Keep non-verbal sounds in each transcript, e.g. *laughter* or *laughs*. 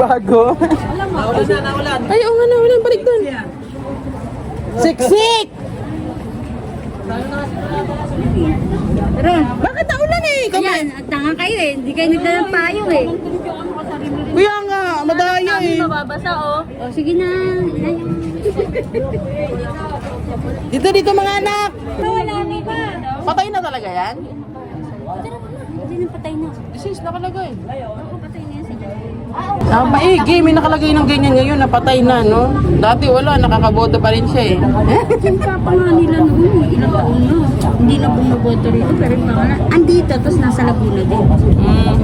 Bago. Naulan na, naulan. Ay, oo nga na, wala balik doon. Siksik! Tara. Bakit naulan eh? Kami. Yan, at tanga kayo eh. Hindi kayo nagdalang payong eh. Kuya nga, madaya eh. mababasa oh. O sige na. Yan yung... Dito, dito mga anak. Patay na talaga yan? Hindi na patay na. Disease nakalagay. Oo, patay na yan sila. Ah, maigi, may nakalagay ng ganyan ngayon, napatay na, no? Dati wala, nakakaboto pa rin siya eh. Yung papa nga nila noon, eh, ilang taon na. Hindi na bumoboto rito, pero yung pangalan, andito, tapos nasa Laguna din. Mm.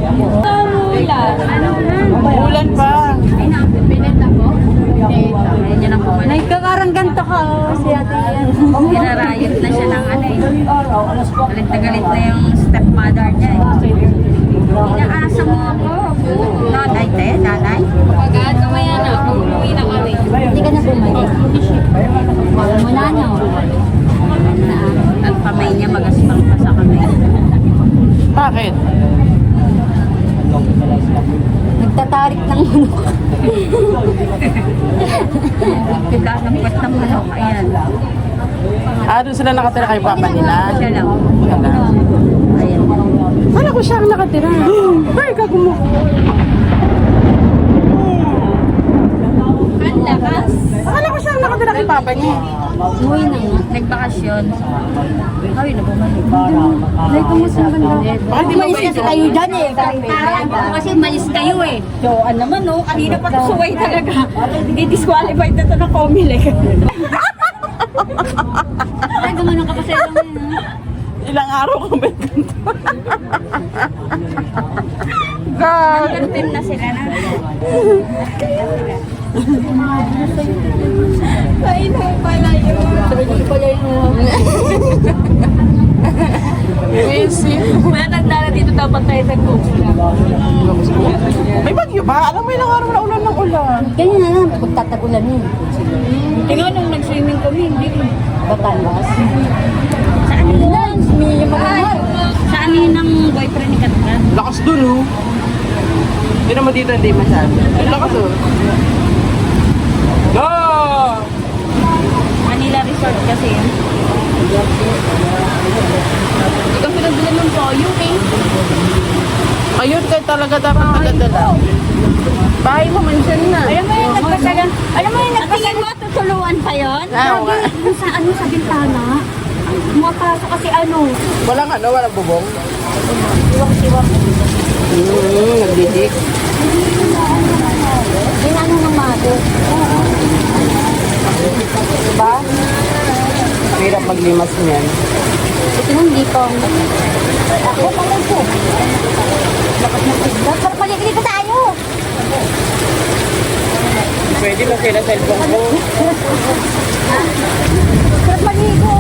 Ulan. Ano ulan? Ulan pa. Ay, nakapipilit ako. Eh, ayun niya lang pumalit. Nagkakarang ganto ka, oh, si ate yan. Ginarayot na siya ng ano eh. Galit na galit na yung stepmother niya eh. Inaasa mo ako. Nanay, te, nanay. Pagkat kumaya na, umuwi na kami. Hindi ka na bumalik. Wala na. Na, ang kamay niya magaspang pa sa kamay. Bakit? Nagtatarik ng manok. *laughs* Kwat ng manok. Ayan. Ah, doon sila nakatira kay papa nila. Wala. Ayan. Wala ko siya ang nakatira. *gasps* Ay, kagumo. Ang lakas. Wala ko siya ang nakatira kay papa niya. Umuwi na nga. Nagbakasyon. Ay, na bumalik. Ay, kumusta ang ganda? Bakit di mo ba ito? dyan eh. Kasi malis kayo eh. So, ano naman no, kanina pa suway talaga. Hindi disqualified na to na Comelec. Ay, gumano ka pa sa ilong ha? Ilang araw ko may ganito. God. Gantin na sila na. *laughs* Ay, no, pala yun. Sabi ko pala yun. Busy. May nagdala dito dapat tayo nag-uula. May bagyo ba? Alam mo ilang araw na ulan ng ulan. Ganyan na lang, pagtatagulan yun. Tingnan nung nag-swimming kami, hindi rin. Batangas? Sa ano yun? May mahal. Sa ano yun ng boyfriend ni Katkat? Lakas dun oh. Hindi naman dito hindi masyado. Ang lakas oh. Go! Manila Resort kasi yun. Hindi kasi nagbilan ng toyo eh. Ayun kayo talaga dapat nagadala. Bahay mo mansion na. Alam mo yung nagpasagan, alam mo yung nagpasagan mo, tutuluan pa yun? Ah. Sabi, yung sa ano sa bintana, pumapasok kasi ano, Walang ano, walang bubong. siwang-siwang. Hmm, nagdidik. Hirap maglimas niyan. Ito nung lipong. Ako pala po. Lakas ng isda. Sarap pala dito tayo. Pwede ba sila cellphone ko? Oh, pa ako.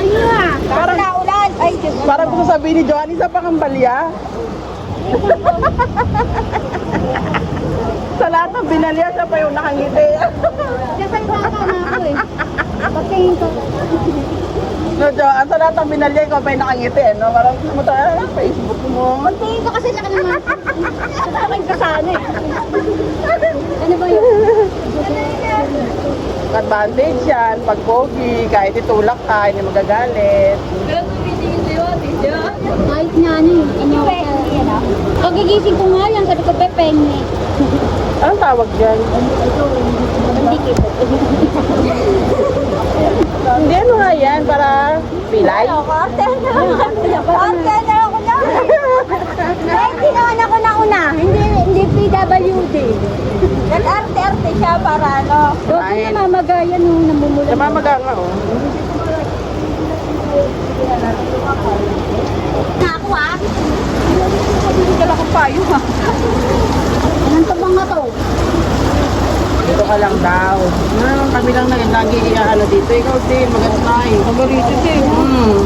Ayun na. Parang Naulan. Ay. Parang gusto sabihin ni Joanny sa pangambalya. sa lahat ng binalya, siya pa yung nakangiti. Kasi baka na ako eh. Pagtingin ko. No, Joanne, sa lahat ng binalya, ikaw pa yung nakangiti. eh, No? Parang gusto mo tayo sa Facebook mo. Pagtingin ko kasi laki naman. Sa akin kasana eh. Ano ba yun? Advantage yan. Pag pogi, kahit itulak ka, hindi magagalit. Kahit nga ano eh. Inyo ko sa... Pagigising ko nga yan, sabi ko, Pepeng eh. Anong tawag dyan? Hindi, ano nga yan? Para pilay? Na Ate na ako na. Hindi naman ako nauna. Hindi, hindi PWD. Nag-arte-arte siya para ano. Doon Ay. na mamagayan nung namumulan. Namamaga nga, oh. Na ako ah. Hindi ka lang payo, ha? Anong tabang na to? Dito ka lang daw. Ah, kami lang na lagi ano dito. Ikaw din, mag-apply. Paborito din. Hmm.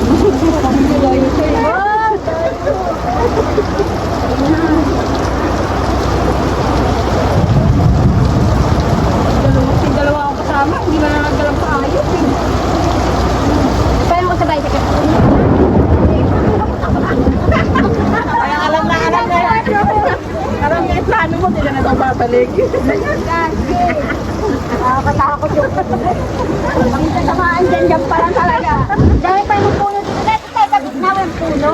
Dalawa ako kasama, hindi na nagdalang paayos eh. Paano ko sabay sa babalik. Nakakatakot yung Dito tamaan dyan, dyan pa lang talaga. Dahil pa yung puno dito. Dito tayo sa gitna yung puno.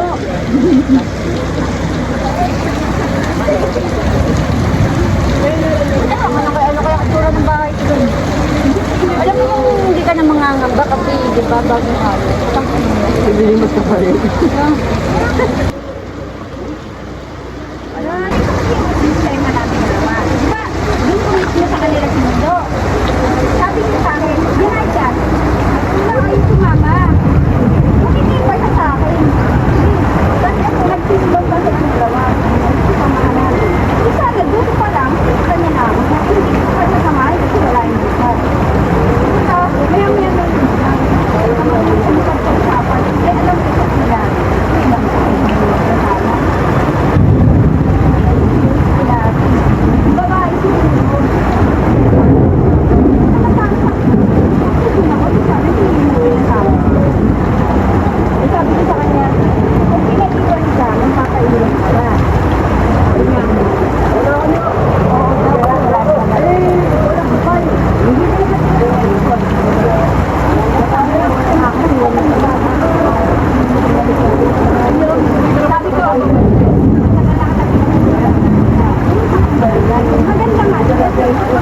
Ano, kaya, ano katura ng bahay ko dun? Alam mo yung hindi ka na mangangamba kasi, di ba, bagong halo. Hindi mo sa naman nila sa mundo. Sabi niya sa akin, yan ay dyan. Ano sumama? Thank you.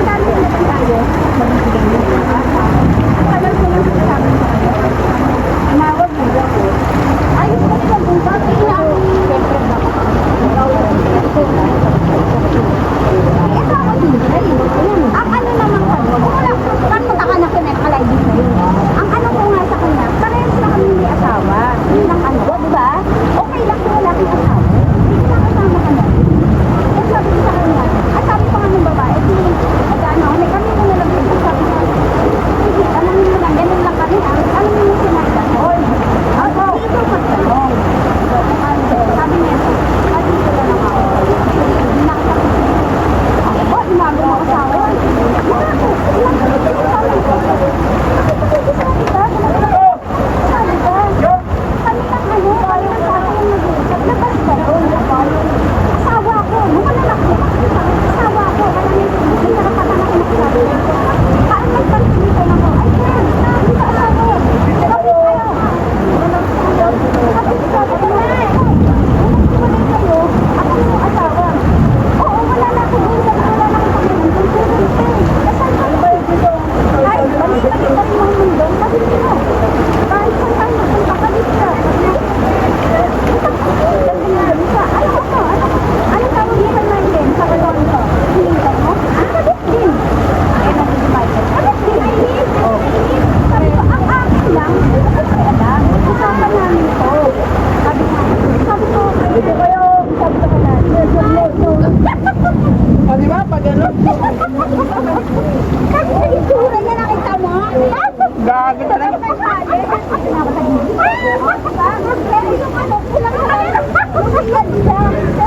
Yeah.